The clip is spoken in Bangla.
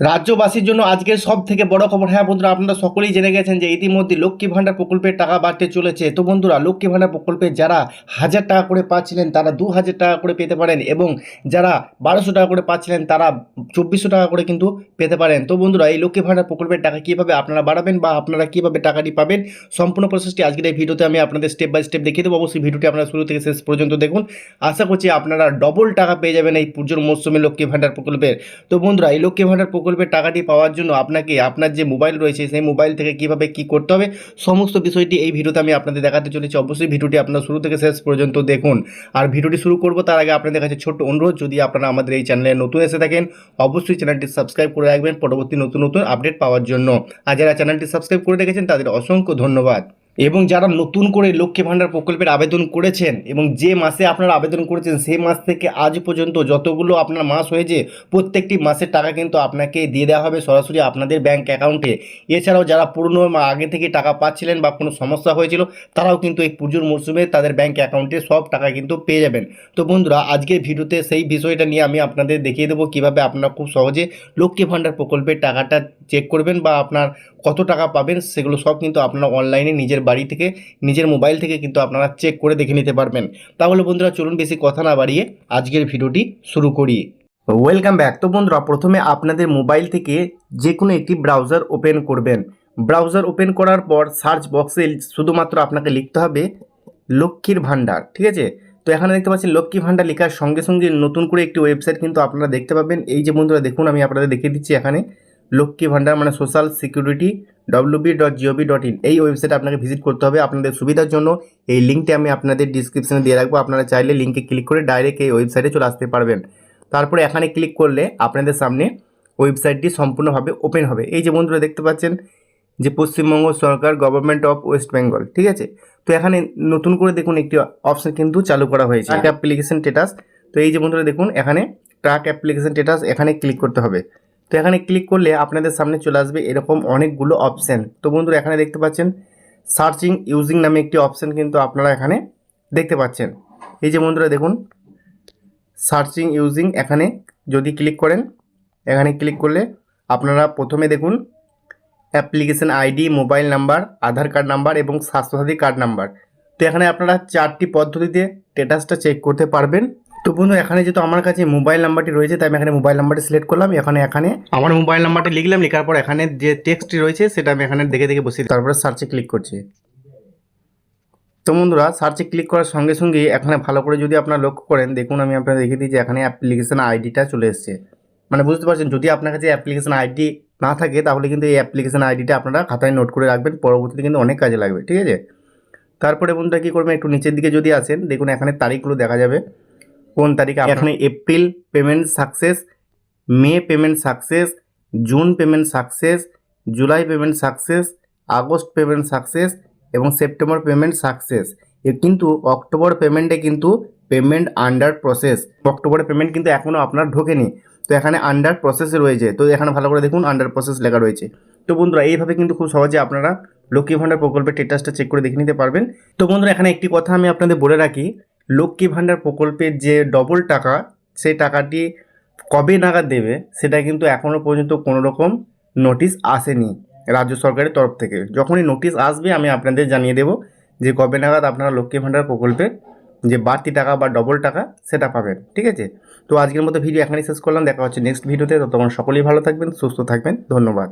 রাজ্যবাসীর জন্য আজকের সব থেকে বড় খবর। হ্যাঁ বন্ধুরা, আপনারা সকলেই জেনে গেছেন যে ইতিমধ্যে লক্ষ্মী ভাণ্ডার প্রকল্পের টাকা বাড়তে চলেছে। তো বন্ধুরা, লক্ষ্মী ভাণ্ডার প্রকল্পে যারা হাজার টাকা করে পাচ্ছিলেন, তারা দু হাজার টাকা করে পেতে পারেন এবং যারা বারোশো টাকা করে পাচ্ছিলেন, তারা চব্বিশশো টাকা করে কিন্তু পেতে পারেন। তো বন্ধুরা, এই লক্ষ্মী ভাণ্ডার প্রকল্পের টাকা কীভাবে আপনারা বাড়াবেন বা আপনারা কীভাবে টাকাটি পাবেন, সম্পূর্ণ প্রসেসটি আজকের এই ভিডিওতে আমি আপনাদের স্টেপ বাই স্টেপ দেখিয়ে দেবো। অবশ্যই ভিডিওটি আপনারা শুরু থেকে শেষ পর্যন্ত দেখুন। আশা করছি আপনারা ডবল টাকা পেয়ে যাবেন এই পুজোর মরশুমে লক্ষ্মী ভাণ্ডার প্রকল্পের। তো বন্ধুরা, এই লক্ষ্মী ভাণ্ডার প্রকল্পের টাকাটি পাওয়ার জন্য আপনাকে আপনার যে মোবাইল রয়েছে সেই মোবাইল থেকে কীভাবে কি করতে হবে, সমস্ত বিষয়টি এই ভিডিওতে আমি আপনাদের দেখাতে চলেছি। অবশ্যই ভিডিওটি আপনারা শুরু থেকে শেষ পর্যন্ত দেখুন। আর ভিডিওটি শুরু করব তার আগে আপনাদের কাছে ছোট্ট অনুরোধ, যদি আপনারা আমাদের এই চ্যানেলে নতুন এসে থাকেন, অবশ্যই চ্যানেলটি সাবস্ক্রাইব করে রাখবেন পরবর্তী নতুন নতুন আপডেট পাওয়ার জন্য। আর যারা চ্যানেলটি সাবস্ক্রাইব করে রেখেছেন তাদের অসংখ্য ধন্যবাদ। এবং যারা নতুন করে লক্ষ্মী ভাণ্ডার প্রকল্পের আবেদন করেছেন এবং যে মাসে আপনারা আবেদন করেছেন সেই মাস থেকে আজ পর্যন্ত যতগুলো আপনার মাস হয়েছে, প্রত্যেকটি মাসের টাকা কিন্তু আপনাকে দিয়ে দেওয়া হবে সরাসরি আপনাদের ব্যাঙ্ক অ্যাকাউন্টে। এছাড়াও যারা পুরনো আগে থেকে টাকা পাচ্ছিলেন বা কোনো সমস্যা হয়েছিল, তারাও কিন্তু এই পুজোর মরশুমে তাদের ব্যাঙ্ক অ্যাকাউন্টে সব টাকা কিন্তু পেয়ে যাবেন। তো বন্ধুরা, আজকের ভিডিওতে সেই বিষয়টা নিয়ে আমি আপনাদের দেখিয়ে দেবো কীভাবে আপনারা খুব সহজে লক্ষ্মী ভাণ্ডার প্রকল্পের টাকাটা চেক করবেন বা আপনার কত টাকা পাবেন সেগুলো সব কিন্তু আপনারা অনলাইনে নিজের বাড়ি থেকে, নিজের মোবাইল থেকে কিন্তু আপনারা চেক করে দেখে নিতে পারবেন। তাহলে বন্ধুরা চলুন বেশি কথা না বাড়িয়ে আজকের ভিডিওটি শুরু করি। ওয়েলকাম ব্যাক তো বন্ধুরা প্রথমে আপনাদের মোবাইল থেকে যে কোনো একটি ব্রাউজার ওপেন করবেন। ব্রাউজার ওপেন করার পর সার্চ বক্সে শুধুমাত্র আপনাকে লিখতে হবে লক্ষ্মীর ভাণ্ডার, ঠিক আছে? তো এখানে দেখতে পাচ্ছি লক্ষ্মী ভাণ্ডার লেখার সঙ্গে সঙ্গে নতুন করে একটি ওয়েবসাইট কিন্তু আপনারা দেখতে পাবেন। এই যে বন্ধুরা দেখুন, আমি আপনাদের দেখিয়ে দিচ্ছি এখানে। লক্ষ্মী ভাণ্ডার মানে social security WB dot gov dot in এই ওয়েবসাইটে আপনাকে ভিজিট করতে হবে। আপনাদের সুবিধার জন্য এই লিঙ্কটি আমি আপনাদের ডিসক্রিপশনে দিয়ে রাখব। আপনারা চাইলে লিঙ্কে ক্লিক করে ডাইরেক্ট এই ওয়েবসাইটে চলে আসতে পারবেন। তারপরে এখানে ক্লিক করলে আপনাদের সামনে ওয়েবসাইটটি সম্পূর্ণভাবে ওপেন হবে। এই যে বন্ধুরা দেখতে পাচ্ছেন যে পশ্চিমবঙ্গ সরকার গভর্নমেন্ট অফ ওয়েস্ট বেঙ্গল ঠিক আছে? তো এখানে নতুন করে দেখুন একটি অপশন কিন্তু চালু করা হয়েছে ট্রাক অ্যাপ্লিকেশন স্টেটাস তো এই যে বন্ধুরা দেখুন এখানে ট্রাক অ্যাপ্লিকেশন স্টেটাস এখানে ক্লিক করতে হবে। তো এখানে ক্লিক করলে আপনাদের সামনে চলে আসবে এরকম অনেকগুলো অপশান তো বন্ধুরা, এখানে দেখতে পাচ্ছেন সার্চিং ইউজিং নামে একটি অপশান কিন্তু আপনারা এখানে দেখতে পাচ্ছেন। এই যে বন্ধুরা, দেখুন সার্চিং ইউজিং এখানে যদি ক্লিক করেন, এখানে ক্লিক করলে আপনারা প্রথমে দেখুন application ID mobile number Aadhaar card number এবং স্বাস্থ্যসাথী কার্ড নাম্বার তো এখানে আপনারা চারটি পদ্ধতিতে স্টেটাসটা চেক করতে পারবেন। তো বন্ধু এখানে যেহেতু আমার কাছে মোবাইল নাম্বারটি রয়েছে তাই আমি এখানে মোবাইল নাম্বারটি সিলেক্ট করলাম। এখানে এখানে আমার মোবাইল নাম্বারটি লিখলাম লেখার পর এখানে যে টেক্সটটি রয়েছে সেটা আমি এখানে দেখে দেখে বসিয়ে তারপরে সার্চে ক্লিক করছি। তো বন্ধুরা সার্চে ক্লিক করার সঙ্গে সঙ্গে এখানে ভালো করে যদি আপনারা লক্ষ্য করেন দেখুন আমি আপনাদের দেখিয়ে দিই যে এখানে অ্যাপ্লিকেশন আইডিটা চলে এসছে। মানে বুঝতে পারছেন যদি আপনার কাছে অ্যাপ্লিকেশন আইডি না থাকে তাহলে কিন্তু এই অ্যাপ্লিকেশান আইডিটা আপনারা খাতায় নোট করে রাখবেন পরবর্তীতে কিন্তু অনেক কাজে লাগবে ঠিক আছে? তারপরে বন্ধুরা কী করবেন একটু নিচের দিকে যদি আসেন দেখুন এখানে তারিখগুলো দেখা যাবে। কোন তারিখে এখানে April payment success, May payment success, June payment success, July payment success, August payment success এবং সেপ্টেম্বর পেমেন্ট সাকসেস। কিন্তু অক্টোবর পেমেন্টে কিন্তু পেমেন্ট আন্ডার প্রসেস। অক্টোবরের পেমেন্ট কিন্তু এখনও আপনার ঢোকেনি। তো এখানে আন্ডার প্রসেসে রয়েছে। তো এখানে ভালো করে দেখুন, আন্ডার প্রসেস লেখা রয়েছে। তো বন্ধুরা, এইভাবে কিন্তু খুব সহজে আপনারা লক্ষ্মী ভাণ্ডার প্রকল্পের স্টেটাসটা চেক করে দেখে নিতে পারবেন। তো বন্ধুরা, এখানে একটি কথা আমি আপনাদের বলে রাখি। লক্ষ্মী ভাণ্ডার প্রকল্পের যে ডবল টাকা, সেই টাকাটি কবে নাগাদ দেবে, সেটা কিন্তু এখনও পর্যন্ত কোনো রকম নোটিশ আসেনি রাজ্য সরকারের তরফ থেকে। যখনই নোটিশ আসবে, আমি আপনাদের জানিয়ে দেব যে কবে নাগাদ আপনারা লক্ষ্মী ভাণ্ডার প্রকল্পের যে বাড়তি টাকা বা ডবল টাকা, সেটা পাবেন, ঠিক আছে? তো আজকের মতো ভিডিও এখানেই শেষ করলাম, দেখা হচ্ছে নেক্সট ভিডিওতে ততক্ষণ সকলেই ভালো থাকবেন, সুস্থ থাকবেন, ধন্যবাদ।